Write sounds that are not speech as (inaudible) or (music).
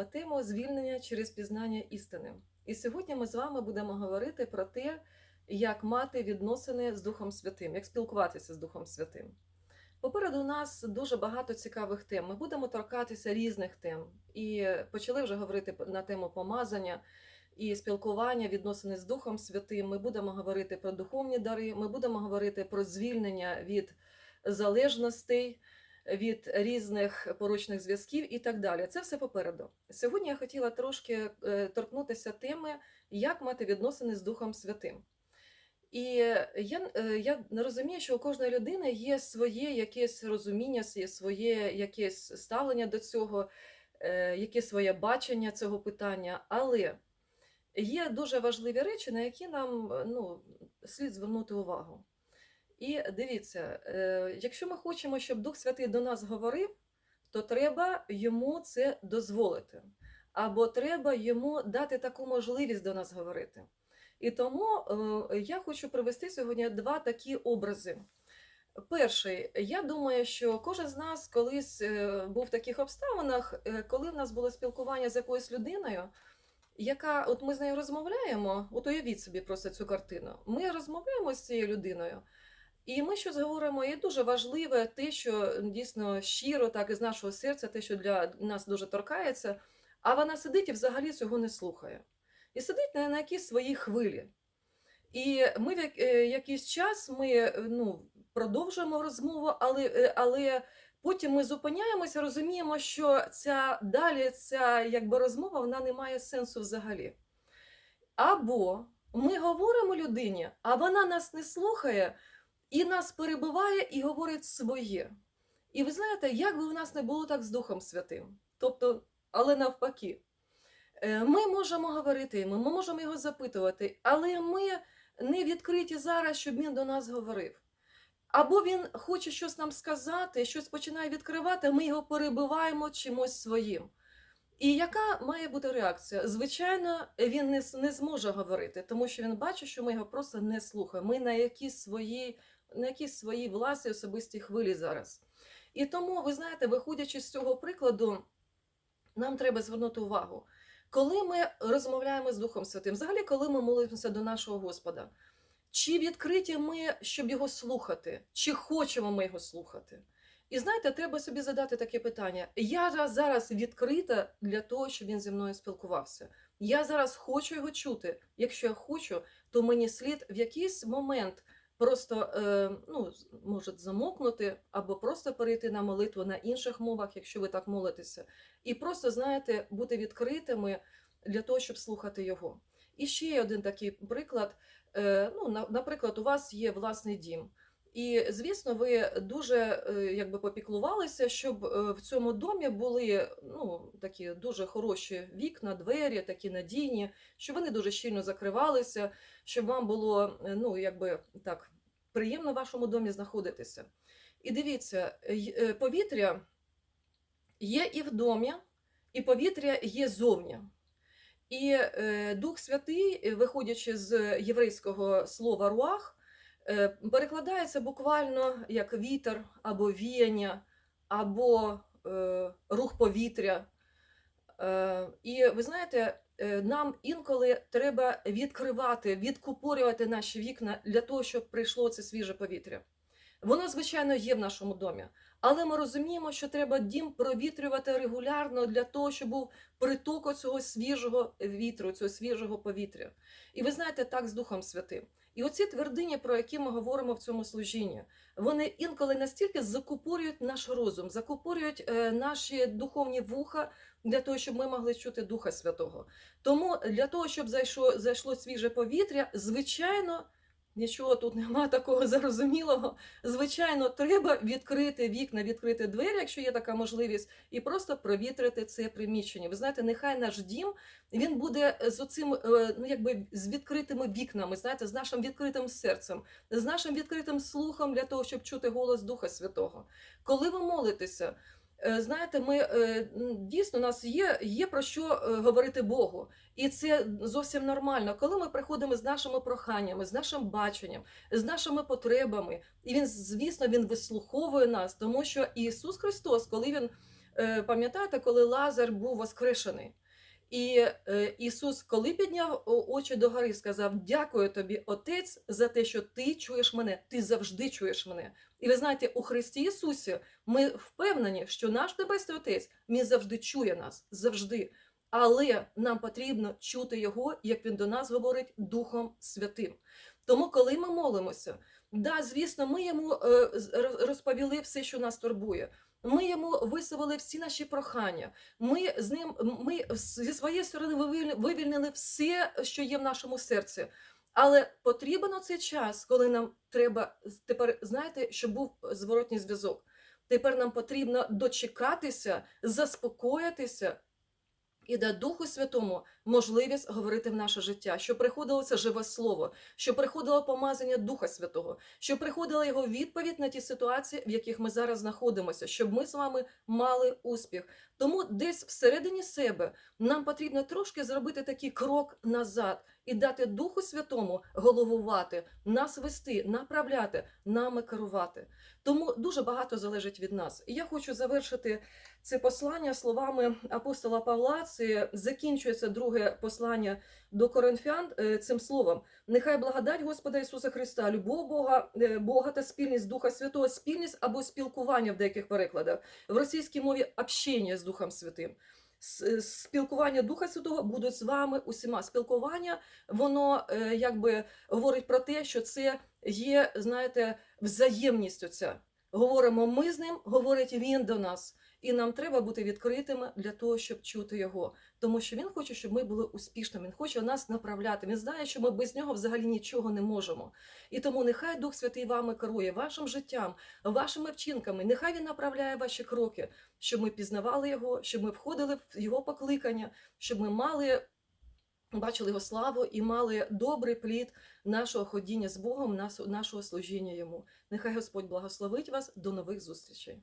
вами тему звільнення через пізнання істини. І сьогодні ми з вами будемо говорити про те, як мати відносини з Духом Святим, як спілкуватися з Духом Святим. Попереду у нас дуже багато цікавих тем. Ми будемо торкатися різних тем. І почали вже говорити на тему помазання і спілкування, відносини з Духом Святим. Ми будемо говорити про духовні дари, ми будемо говорити про звільнення від залежностей, від різних порочних зв'язків і так далі. Це все попереду. Сьогодні я хотіла трошки е, торкнутися теми, як мати відносини з Духом Святим. І я, е, я розумію, що у кожної людини є своє якесь розуміння, своє якесь ставлення до цього, е, яке своє бачення цього питання, але є дуже важливі речі, на які нам ну, слід звернути увагу. І дивіться, е, якщо ми хочемо, щоб Дух Святий до нас говорив, то треба йому це дозволити, або треба йому дати таку можливість до нас говорити. І тому е, я хочу привести сьогодні два такі образи. Перший, я думаю, що кожен з нас колись е, був в таких обставинах, коли в нас було спілкування з якоюсь людиною, яка, от ми з нею розмовляємо, от уявіть собі просто цю картину. Ми розмовляємо з цією людиною, і ми щось говоримо, і дуже важливе те, що дійсно щиро, так із нашого серця, те, що для нас дуже торкається, а вона сидить і взагалі цього не слухає. І сидить на, на якійсь своїй хвилі. І ми в е, якийсь час ми е, ну, продовжуємо розмову, але, е, але потім ми зупиняємося, розуміємо, що ця далі ця якби розмова вона не має сенсу взагалі. Або ми говоримо людині, а вона нас не слухає і нас перебиває і говорить своє. І ви знаєте, як би у нас не було так з Духом Святим, тобто, але навпаки. Е, Ми можемо говорити йому, ми можемо його запитувати, але ми не відкриті зараз, щоб він до нас говорив. Або він хоче щось нам сказати, щось починає відкривати, ми його перебиваємо чимось своїм. І яка має бути реакція? Звичайно, він не, не зможе говорити, тому що він бачить, що ми його просто не слухаємо. Ми на якійсь своїй, на якійсь своїй власній особистій хвилі зараз. І тому, ви знаєте, виходячи з цього прикладу, нам треба звернути увагу. Коли ми розмовляємо з Духом Святим, взагалі, коли ми молимося до нашого Господа, чи відкриті ми, щоб його слухати, чи хочемо ми його слухати? І знаєте, треба собі задати таке питання: я зараз відкрита для того, щоб він зі мною спілкувався. Я зараз хочу його чути. Якщо я хочу, то мені слід в якийсь момент просто е, ну, можуть замокнути, або просто перейти на молитву на інших мовах, якщо ви так молитеся, і просто, знаєте, бути відкритими для того, щоб слухати його. І ще один такий приклад. Е, Ну, на- наприклад, у вас є власний дім. І, звісно, ви дуже е, якби попіклувалися, щоб е, в цьому домі були ну, такі дуже хороші вікна, двері, такі надійні, щоб вони дуже щільно закривалися, щоб вам було е, ну, якби так приємно в вашому домі знаходитися. І дивіться, повітря є і в домі, і повітря є зовні. І Дух Святий, виходячи з єврейського слова руах, перекладається буквально як вітер або віяння, або е, рух повітря. Е, і ви знаєте, е, нам інколи треба відкривати, відкупорювати наші вікна для того, щоб прийшло це свіже повітря. Воно, звичайно, є в нашому домі, але ми розуміємо, що треба дім провітрювати регулярно для того, щоб був приток цього свіжого вітру, цього свіжого повітря. І ви знаєте, так з Духом Святим. І оці твердині, про які ми говоримо в цьому служінні, вони інколи настільки закупорюють наш розум, закупорюють е, наші духовні вуха для того, щоб ми могли чути Духа Святого. Тому для того, щоб зайшло, зайшло свіже повітря, звичайно. Нічого тут немає такого (laughs) зарозумілого. Звичайно, треба відкрити вікна, відкрити двері, якщо є така можливість, і просто провітрити це приміщення. Ви знаєте, нехай наш дім він буде з оцим, е, ну якби з відкритими вікнами, знаєте, з нашим відкритим серцем, з нашим відкритим слухом для того, щоб чути голос Духа Святого. Коли ви молитеся, знаєте, ми е, дійсно у нас є, є про що е, говорити Богу. І це зовсім нормально, коли ми приходимо з нашими проханнями, з нашим баченням, з нашими потребами, і він, звісно, він вислуховує нас, тому що Ісус Христос, коли він е, пам'ятаєте, коли Лазар був воскрешений. І е, Ісус, коли підняв очі до гори, сказав: Дякую тобі, Отець, за те, що ти чуєш мене, ти завжди чуєш мене. І ви знаєте, у Христі Ісусі ми впевнені, що наш Небесний Отець Він завжди чує нас, завжди. Але нам потрібно чути Його, як Він до нас говорить Духом Святим. Тому, коли ми молимося, да, звісно, ми йому е, розповіли все, що нас турбує. Ми йому висловили всі наші прохання. Ми з ним ми зі своєї сторони вивільни- вивільнили все, що є в нашому серці. Але потрібен цей час, коли нам треба тепер, знаєте, щоб був зворотній зв'язок. Тепер нам потрібно дочекатися, заспокоїтися і да Духу Святому можливість говорити в наше життя, щоб приходило це живе слово, щоб приходило помазання Духа Святого, щоб приходила його відповідь на ті ситуації, в яких ми зараз знаходимося, щоб ми з вами мали успіх. Тому десь всередині себе нам потрібно трошки зробити такий крок назад і дати Духу Святому головувати, нас вести, направляти, нами керувати. Тому дуже багато залежить від нас. І я хочу завершити це послання словами апостола Павла. Це закінчується друге послання до Коринфян е, цим словом. Нехай благодать Господа Ісуса Христа, любов Бога, е, Бога та спільність Духа Святого, спільність або спілкування в деяких перекладах. В російській мові общення з Духом Святим. Е, Спілкування Духа Святого будуть з вами усіма. Спілкування воно е, якби говорить про те, що це є, знаєте, взаємність оця. Говоримо ми з ним, говорить він до нас. І нам треба бути відкритими для того, щоб чути його. Тому що він хоче, щоб ми були успішними. Він хоче нас направляти. Він знає, що ми без нього взагалі нічого не можемо. І тому нехай Дух Святий вами керує вашим життям, вашими вчинками. Нехай він направляє ваші кроки, щоб ми пізнавали його, щоб ми входили в його покликання, щоб ми мали. Бачили його славу і мали добрий плід нашого ходіння з Богом, нашого служіння йому. Нехай Господь благословить вас. До нових зустрічей.